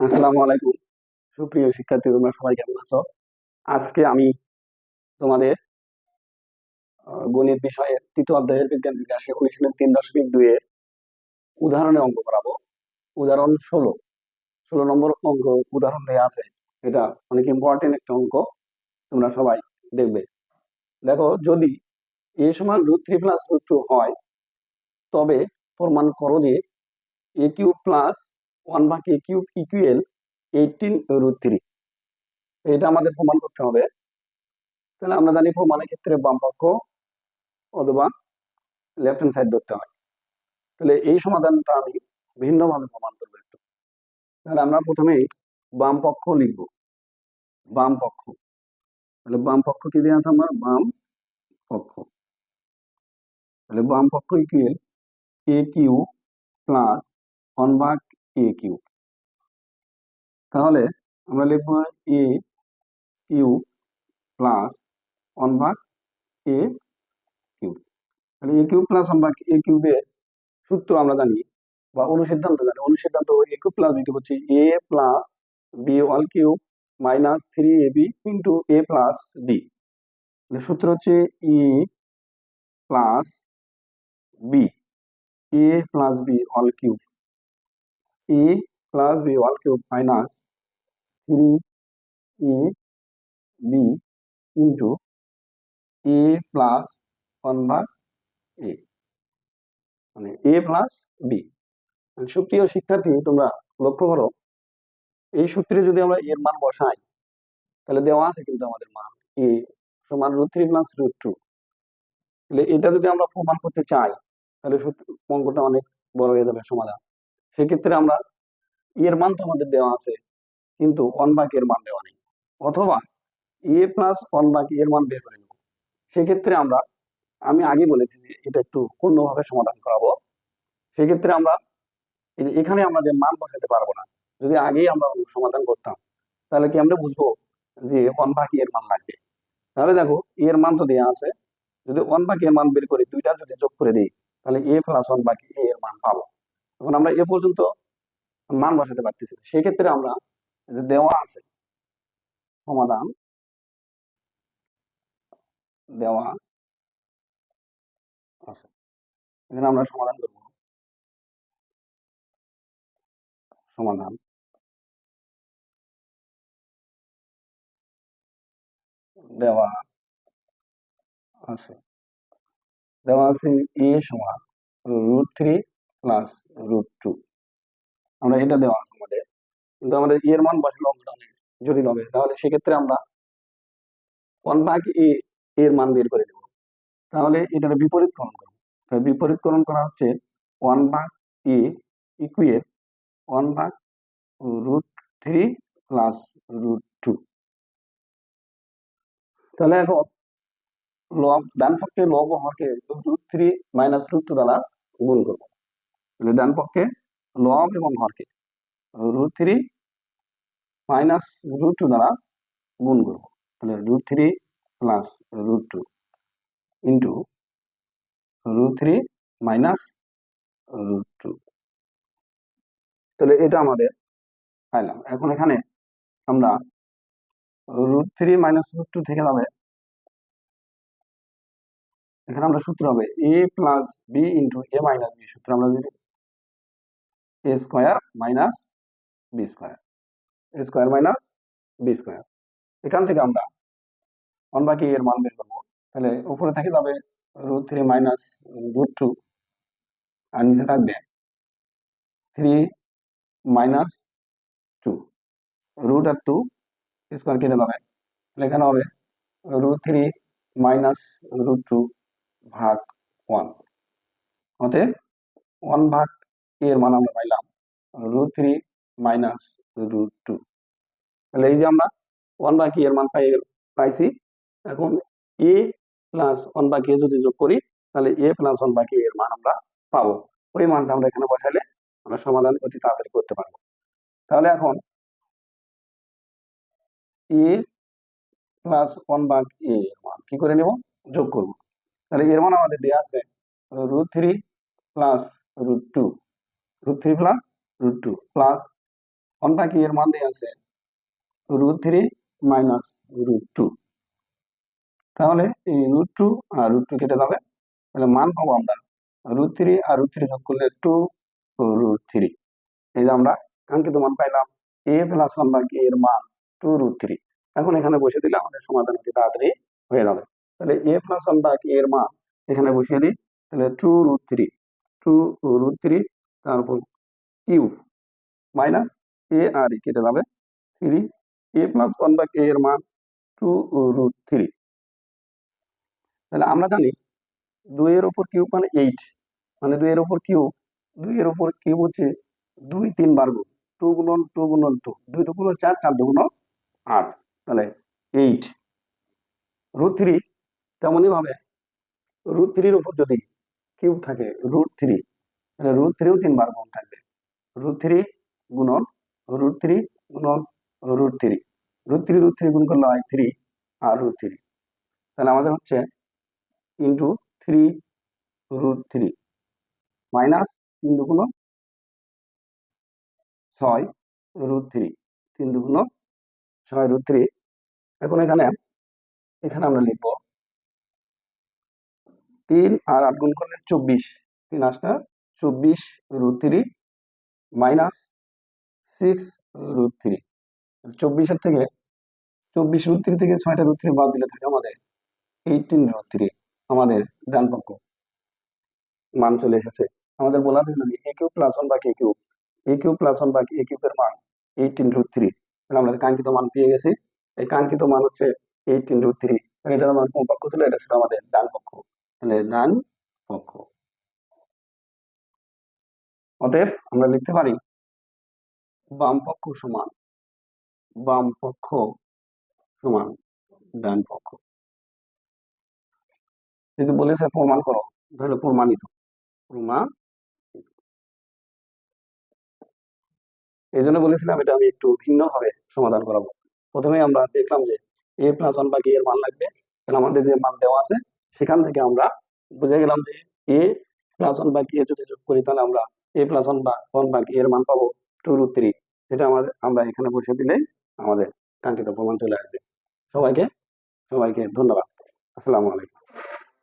আসসালামু আলাইকুম। সুপ্রিয় শিক্ষার্থী, তোমরা সবাই কেমন আছো? আজকে আমি তোমাদের গণিত বিষয়ের তৃতীয় অধ্যায়ের বিজ্ঞান বিকাশে অনুশীলন তিন দশমিক দুইয়ের উদাহরণে অঙ্ক করাবো। উদাহরণ ষোলো। ষোলো নম্বর অঙ্ক উদাহরণ দেওয়া আছে। এটা অনেক ইম্পর্টেন্ট একটা অঙ্ক। তোমরা সবাই দেখবে। দেখো, যদি এ সমান root three plus root two হয়, তবে প্রমাণ করো যে এ কিউ প্লাস ওয়ান ভাগ A cube equal eighteen root three এটা আমাদের প্রমাণ করতে হবে। তাহলে আমরা জানি প্রমাণের ক্ষেত্রে বাম পক্ষ অথবা লেফট হ্যান্ড সাইড ধরতে হয়। তাহলে এই সমাধানটা আমি ভিন্নভাবে প্রমাণ করব একটু। তাহলে আমরা প্রথমেই বাম পক্ষ লিখব। বাম পক্ষ। তাহলে বাম পক্ষ কি দিয়ে আছে আমার? বাম পক্ষ। তাহলে বাম পক্ষ equal A Q plus one ভাগ এ কিউ তাহলে আমরা লিখব এ কিউ প্লাস ওয়ান ভাগ এ কিউব তাহলে এ কিউব প্লাস ওয়ান ভাগ এ কিউবের সূত্র আমরা জানি, বা অনুসিদ্ধান্ত জানি। অনুসিদ্ধান্ত A cube plus B cube হচ্ছে A plus B whole cube minus three A B into A plus B সূত্র হচ্ছে A plus B A plus B all cube plus B all cube minus three A B into A plus one ভাগ A মানে এ plus B সুপ্রিয় শিক্ষার্থী, তোমরা লক্ষ্য করো, এই সূত্রে যদি আমরা এর মান বসাই, তাহলে দেওয়া আছে কিন্তু আমাদের মান এ সমান root three plus root two তাহলে এটা যদি আমরা প্রমাণ করতে চাই, তাহলে সূত্র অঙ্কটা অনেক বড় হয়ে যাবে সমাধান। সেক্ষেত্রে আমরা এর মান তো আমাদের দেওয়া আছে, কিন্তু ওয়ান বাকি এর মান দেওয়া নেই। অথবা এ প্লাস ওয়ান বাকি এর মান বের করে নেব। সেক্ষেত্রে আমরা, আমি আগে বলেছি যে এটা একটু অন্যভাবে সমাধান করাবো। সেক্ষেত্রে আমরা এখানে আমরা যে মান বসাতে পারব না, যদি আগেই আমরা সমাধান করতাম, তাহলে কি আমরা বুঝব যে ওয়ান ভাগ এর মান লাগবে? তাহলে দেখো এর মান তো দেওয়া আছে। যদি ওয়ান ভাগ এর মান বের করি দুইটা যদি যোগ করে দিই, তাহলে এ প্লাস ওয়ান এ এর মান পাবো। তখন আমরা এ পর্যন্ত মান বসাতে পারতেছি না। সেক্ষেত্রে আমরা যে দেওয়া আছে সমাধান, দেওয়া আছে। এখানে আমরা সমাধান করব। সমাধান। দেওয়া আছে। দেওয়া আছে এ সমান root three plus root two আমরা এটা দেওয়া আছে আমাদের। কিন্তু আমাদের E এর মান বসালে অঙ্কটা অনেক জটিল হবে। তাহলে সেক্ষেত্রে আমরা ওয়ান ভাগ এ এর মান বের করে দেব। তাহলে এটার বিপরীতকরণ করব। বিপরীতকরণ করা হচ্ছে ওয়ান ভাগ এ ইকুয়েট ওয়ান ভাগ root three plus root two তাহলে এখন লব ডান পক্ষে লব হরকে root three minus root two দ্বারা গুণ করব। তাহলে ডান পক্ষে লব এবং হরকে root three minus root two দ্বারা গুণ করব। তাহলে root three plus root two into root three minus root two তাহলে এটা আমাদের পাইলাম। এখন এখানে আমরা root three minus root two থেকে যাবে। এখানে আমরা সূত্র হবে a plus b into a minus b সূত্র আমরা যদি a square minus b square a square minus b square এখান থেকে আমরা ওয়ান বাকি এর মান বের করব। তাহলে উপরে থেকে যাবে root three minus root two আর নিচে থাকবে থ্রি মাইনাস টু রুট আর টু স্কোয়ার কেটে যাবে। তাহলে এখানে হবে root three minus root two ভাগ ওয়ান অতএব ওয়ান ভাগ এর মান আমরা পাইলাম root three minus root two তাহলে এই যে আমরা ওয়ান বাই এর মান পাই পাইছি, এখন এ প্লাস ওয়ান বাই কে যদি যোগ করি, তাহলে এ প্লাস ওয়ান বাই এর মান আমরা পাবো। ওই মানটা আমরা এখানে বসাইলে আমরা সমাধান অতি তাড়াতাড়ি করতে পারব। তাহলে এখন a plus one by a এর মান কি করে নেব? যোগ করব। তাহলে এর মান আমাদের দেওয়া আছে root three plus root two root three plus root two plus one by এর দিয়ে আছে? Root three minus root two তাহলে এই রুট টু আর রুট টু কেটে যাবে। তাহলে মান পাবো আমরা রুট থ্রি আর রুট থ্রি যোগ করলে টু রুট থ্রি এই যে আমরা কাঙ্ক্ষিত মান পাইলাম এ প্লাস ওয়ান বাই এর মান? টু রুট থ্রি এখন এখানে বসে দিলে আমাদের সমাধান অতি তাড়াতাড়ি হয়ে যাবে। তাহলে এ প্লাস ওয়ান বাই এর মান? এখানে বসিয়ে দিই। তাহলে two root three two root three তারপর কিউ মাইনাস এ আর ই কেটে যাবে three a plus one by এর মান টু রুট থ্রি তাহলে আমরা জানি দুইয়ের ওপর কিউব মানে এইট মানে দুইয়ের ওপর কিউব দুইয়ের ওপর কিউব হচ্ছে দুই তিন বার গুণ টু গুণন টু গুণন টু দুই টু গুণন চার চার দুগুণ আট। তাহলে এইট রুট থ্রি তেমনই ভাবে রুট থ্রির উপর যদি কিউব থাকে রুট থ্রি তাহলে রুট থ্রিও তিনবার গুণ থাকবে। রুট থ্রি গুণন রুট থ্রি গুণন root three root three root three গুণ করলে হয় থ্রি আর রুট থ্রি তাহলে আমাদের হচ্ছে into three root three minus তিন দুগুণ ছয় রুট থ্রি তিন দুগুণ ছয় রুট থ্রি এখন এখানে এখানে আমরা লিখব তিন আর আট গুণ করলে চব্বিশ। তিন আটটা চব্বিশ root three minus six root three চব্বিশের থেকে, চব্বিশ রুট থ্রি থেকে ছয়টা রুট থ্রি বাদ দিলে থাকে আমাদের এইটিন রুট থ্রি আমাদের ডান পক্ষ মান চলে এসেছে। আমাদের বলা ছিল যে এ কিউ প্লাস ওয়ান বা কে cube a cube plus one বা এ কিউবের মান এইটিন রুট থ্রি আমরা কাঙ্ক্ষিত মান পেয়ে গেছি। এই কাঙ্ক্ষিত মান হচ্ছে এইটিন রুট থ্রি এটার মান কোন পক্ষ ছিল? এটা ছিল আমাদের ডান পক্ষ। তাহলে ডান পক্ষ। অতএব আমরা লিখতে পারি বাম পক্ষ সমান বাম পক্ষ সমান ডান পক্ষ যদি বলেছে প্রমাণ করো, তাহলে প্রমাণিত প্রমাণ এই জন্য বলেছিলাম এটা আমি একটু ভিন্ন ভাবে সমাধান করাবো। প্রথমে আমরা দেখলাম যে এ প্লাস ওয়ান বাকি এর মান লাগবে, তাহলে আমাদের যে মান দেওয়া আছে, সেখান থেকে আমরা বুঝে গেলাম যে এ প্লাস ওয়ান বাকি এ যদি যোগ করি, তাহলে আমরা এ প্লাস ওয়ান বা ওয়ান বাকি এর মান পাবো টু রুট থ্রি এটা আমাদের, আমরা এখানে বসে দিলে আমাদের কাঙ্ক্ষিত প্রমাণ চলে আসবে। সবাইকে সবাইকে ধন্যবাদ। আসসালামু আলাইকুম।